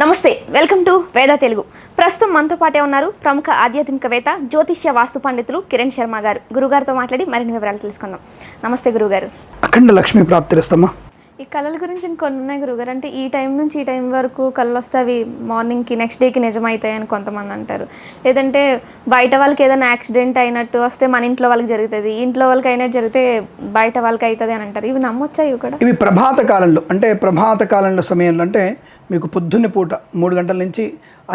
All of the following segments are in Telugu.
నమస్తే వెల్కమ్ టు వేద తెలుగు. ప్రస్తుతం మనతో పాటే ఉన్నారు ప్రముఖ ఆధ్యాత్మికవేత్త జ్యోతిష్య వాస్తు పండితులు కిరణ్ శర్మ గారు. గురుగారితో మాట్లాడి మరిన్ని వివరాలు తెలుసుకుందాం. నమస్తే గురుగారు. అఖండ లక్ష్మీ ప్రాప్తిరస్తమ్మా ఈ కళల గురించి ఇంకొన్ని ఉన్నాయి గురుగారు అంటే ఈ టైం నుంచి ఈ టైం వరకు కళలు వస్తే అవి మార్నింగ్కి నెక్స్ట్ డేకి నిజమవుతాయి అని కొంతమంది అంటారు. లేదంటే బయట వాళ్ళకి ఏదైనా యాక్సిడెంట్ అయినట్టు వస్తే మన ఇంట్లో వాళ్ళకి జరుగుతుంది ఇంట్లో వాళ్ళకి అయినట్టు జరిగితే బయట వాళ్ళకి అవుతుంది అని అంటారు. ఇవి నమ్మొచ్చా ఇవి కూడా? ఇవి ప్రభాత కాలంలో అంటే ప్రభాత కాలంలో సమయంలో అంటే మీకు పొద్దున్న పూట మూడు గంటల నుంచి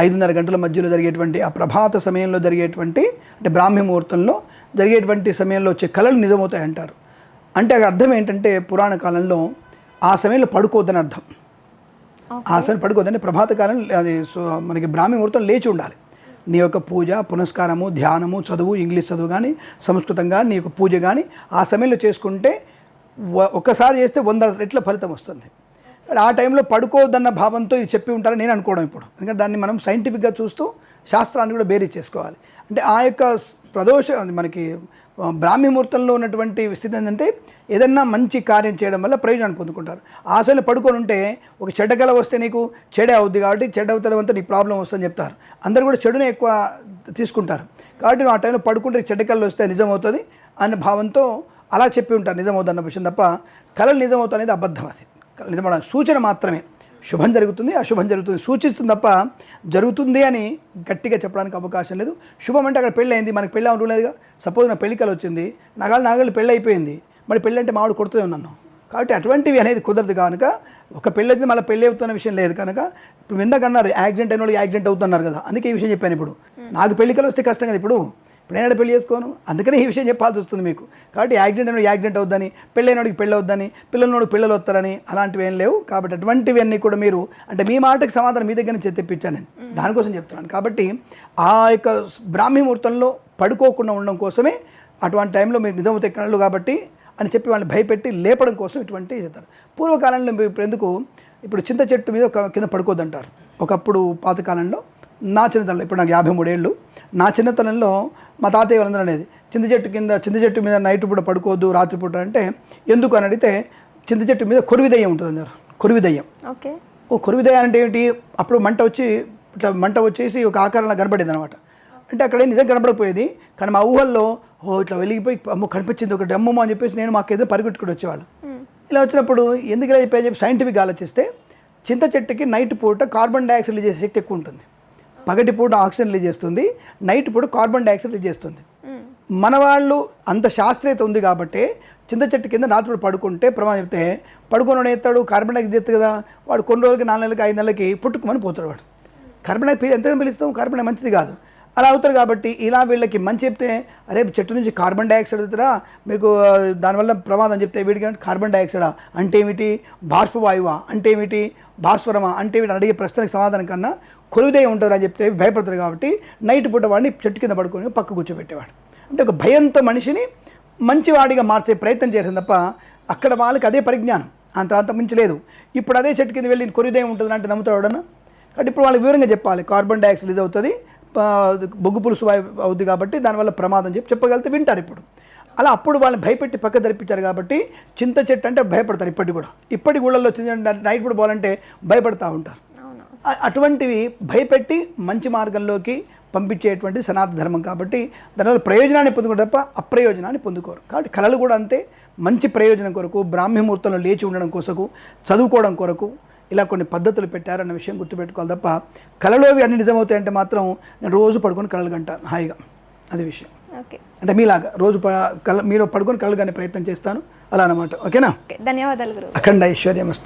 ఐదున్నర గంటల మధ్యలో జరిగేటువంటి ఆ ప్రభాత సమయంలో జరిగేటువంటి అంటే బ్రాహ్మీ ముహూర్తంలో జరిగేటువంటి సమయంలో వచ్చే కళలు నిజమవుతాయి అంటారు అంటే అక్కడ అర్థం ఏంటంటే పురాణ కాలంలో ఆ సమయంలో పడుకోవద్దని అర్థం. ఆ సమయం పడుకోవద్దని ప్రభాత కాలం అది మనకి బ్రాహ్మీ ముహూర్తం లేచి ఉండాలి. నీ యొక్క పూజ పునస్కారము ధ్యానము చదువు ఇంగ్లీష్ చదువు కానీ సంస్కృతం కానీ నీ యొక్క పూజ కానీ ఆ సమయంలో చేసుకుంటే ఒక్కసారి చేస్తే వంద రెట్ల ఫలితం వస్తుంది. ఆ టైంలో పడుకోవద్దన్న భావంతో ఇది చెప్పి ఉంటారని నేను అనుకోవడం ఇప్పుడు. ఎందుకంటే దాన్ని మనం సైంటిఫిక్గా చూస్తూ శాస్త్రాన్ని కూడా బేరీ చేసుకోవాలి. అంటే ఆ యొక్క ప్రదోష మనకి బ్రాహ్మీ ముహూర్తంలో ఉన్నటువంటి స్థితి ఏంటంటే ఏదన్నా మంచి కార్యం చేయడం వల్ల ప్రయోజనాన్ని పొందుకుంటారు. ఆశలు పడుకొని ఉంటే ఒక చెడ్డ కళ వస్తే నీకు చెడే అవుద్ది కాబట్టి చెడ్డ అవుతాడు అంతా నీకు ప్రాబ్లం వస్తుందని చెప్తారు. అందరూ కూడా చెడునే ఎక్కువ తీసుకుంటారు. కాబట్టి నువ్వు ఆ టైంలో పడుకుంటే చెడ్డ కళలు వస్తే నిజమవుతుంది అనే భావంతో అలా చెప్పి ఉంటారు. నిజమవుతుంది అన్న విషయం తప్ప కళలు నిజమవుతుంది అనేది అబద్ధం అది. కళలు సూచన మాత్రమే. శుభం జరుగుతుంది అశుభం జరుగుతుంది. సూచిస్తుంది తప్ప జరుగుతుంది అని గట్టిగా చెప్పడానికి అవకాశం లేదు. శుభం అంటే అక్కడ పెళ్ళి అయింది మనకి పెళ్ళి అవడం లేదుగా. సపోజ్ నా పెళ్ళికలు వచ్చింది నాగాలు నాగాలు పెళ్ళి అయిపోయింది మరి పెళ్ళి అంటే మామిడి కొడుతూనే ఉన్నాను. కాబట్టి అటువంటివి అనేది కుదరదు కనుక ఒక పెళ్ళి అయితే మళ్ళీ పెళ్ళి అవుతున్న విషయం లేదు కనుక ఇప్పుడు అన్నారు యాక్సిడెంట్ అయిన వాళ్ళకి యాక్సిడెంట్ అవుతున్నారు కదా అందుకే ఈ విషయం చెప్పాను ఇప్పుడు. నాకు పెళ్ళికలు వస్తే కష్టం కదా ఇప్పుడు. ఇప్పుడు నేను పెళ్ళి చేసుకోను. అందుకనే ఈ విషయం చెప్పాల్సి వస్తుంది మీకు. కాబట్టి యాక్సిడెంట్ అయిన యాక్సిడెంట్ అవుద్దని పెళ్ళైనడికి పెళ్ళి అవుద్దని పిల్లలనోడికి పిల్లలు వస్తారని అలాంటివి ఏం లేవు. కాబట్టి అటువంటివి అన్నీ కూడా మీరు అంటే మీ మాటకి సమాధానం మీ దగ్గర నుంచి తెప్పించాను నేను. దానికోసం చెప్తున్నాను. కాబట్టి ఆ యొక్క బ్రాహ్మీ ముహూర్తంలో పడుకోకుండా ఉండడం కోసమే అటువంటి టైంలో మీరు నిజమవుతాయి కళ్ళు కాబట్టి అని చెప్పి వాళ్ళని భయపెట్టి లేపడం కోసం ఇటువంటి చేస్తారు. పూర్వకాలంలో ఇప్పుడు ఎందుకు ఇప్పుడు చింత చెట్టు మీద కింద పడుకోద్దంటారు ఒకప్పుడు పాతకాలంలో నా చిన్నతనంలో ఇప్పుడు నాకు యాభై మూడేళ్ళు నా చిన్నతనంలో మా తాతయ్య వాళ్ళందరూ అనేది చింత చెట్టు కింద చింత చెట్టు మీద నైట్ పూట పడుకోవద్దు రాత్రి పూట అంటే ఎందుకు అని అడిగితే చింత చెట్టు మీద కొరివి దయ్యం ఉంటుంది అన్నారు. కొరివి దయ్యం. ఓకే. ఓ కొరివి దయ్యం అంటే ఏంటి? అప్పుడు మంట వచ్చి ఇట్లా మంట వచ్చేసి ఒక ఆకారంలో కనబడేది అనమాట అంటే అక్కడ ఏం నిజం కనబడకపోయేది కానీ మా ఊహల్లో ఓ ఇట్లా వెలిగిపోయి అమ్మో కనిపించింది ఒకటి అమ్మమ్మ అని చెప్పేసి నేను మాకు ఏదో పరిగెట్టుకుని వచ్చేవాళ్ళు. ఇలా వచ్చినప్పుడు ఎందుకు ఇలా చెప్పి సైంటిఫిక్ ఆలోచిస్తే చింత చెట్టుకి నైట్ పూట కార్బన్ డైఆక్సైడ్ చేసే శక్తి ఎక్కువ ఉంటుంది. పగటి పూట ఆక్సిజన్ రిలీజ్ చేస్తుంది నైట్ పూట కార్బన్ డైఆక్సైడ్ రిలీజ్ చేస్తుంది. మన వాళ్ళు అంత శాస్త్రీయత ఉంది కాబట్టి చింత చెట్టు కింద రాత్రి పడుకుంటే ప్రమాదం చెప్తే పడుకొని ఎత్తాడు కార్బన్ డైఆక్సైడ్ ఎత్తు కదా వాడు కొన్ని రోజులకి నాలుగు నెలలకి ఐదు నెలలకి పుట్టుకుమని పోతాడు వాడు. కార్బన్ డైఆక్సైడ్ ఎంతైనా పిలుస్తాం కార్బన్ మంచిది కాదు. అలా అవుతారు కాబట్టి ఇలా వీళ్ళకి మంచి చెప్తే రేపు చెట్టు నుంచి కార్బన్ డైఆక్సైడ్ అవుతారా మీకు దానివల్ల ప్రమాదం చెప్తే వీడికి అంటే కార్బన్ డైఆక్సైడా? అంటే ఏమిటి? బాష్పవాయువా అంటే ఏమిటి? భాస్వరమా? అంటే ఏమిటి? అడిగే ప్రశ్నలకు సమాధానం కన్నా కొలువుదయ ఉంటారు అని చెప్తే భయపడతారు కాబట్టి నైట్ పూట వాడిని చెట్టు కింద పడుకొని పక్క కూర్చోబెట్టేవాడు. అంటే ఒక భయంతో మనిషిని మంచివాడిగా మార్చే ప్రయత్నం చేసింది తప్ప అక్కడ వాళ్ళకి అదే పరిజ్ఞానం. అంత అంత మించి లేదు. ఇప్పుడు అదే చెట్టు కింద వెళ్ళి కొరిదే ఉంటుంది అంటే నమ్ముతాడు కాబట్టి ఇప్పుడు వాళ్ళకి వివరంగా చెప్పాలి. కార్బన్ డైఆక్సైడ్ ఇది అవుతుంది బొగ్గు పులుసు అవుద్ది కాబట్టి దానివల్ల ప్రమాదం చెప్పి చెప్పగలిగితే వింటారు ఇప్పుడు. అలా అప్పుడు వాళ్ళని భయపెట్టి పక్క ధరిపించారు కాబట్టి చింత చెట్టు అంటే భయపడతారు ఇప్పటికి కూడా. ఇప్పటి ఊళ్ళల్లో నైట్ కూడా పోవాలంటే భయపడతా ఉంటారు. అటువంటివి భయపెట్టి మంచి మార్గంలోకి పంపించేటువంటి సనాతన ధర్మం కాబట్టి దానివల్ల ప్రయోజనాన్ని పొందుకోరు తప్ప అప్రయోజనాన్ని పొందుకోరు. కాబట్టి కళలు కూడా అంతే. మంచి ప్రయోజనం కొరకు బ్రాహ్మీ ముహూర్తంలో లేచి ఉండడం కొరకు చదువుకోవడం కొరకు ఇలా కొన్ని పద్ధతులు పెట్టారన్న విషయం గుర్తుపెట్టుకోవాలి తప్ప కళలోవి అన్ని నిజమవుతాయంటే మాత్రం నేను రోజు పడుకొని కళలు కంటాను హాయిగా. అది విషయం. ఓకే. అంటే మీలాగా రోజు కళ మీరు పడుకొని కానీ ప్రయత్నం చేస్తాను. అలా అనమాట ఓకేనా? ఓకే. ధన్యవాదాలు అఖండ ఐశ్వర్యమస్తు.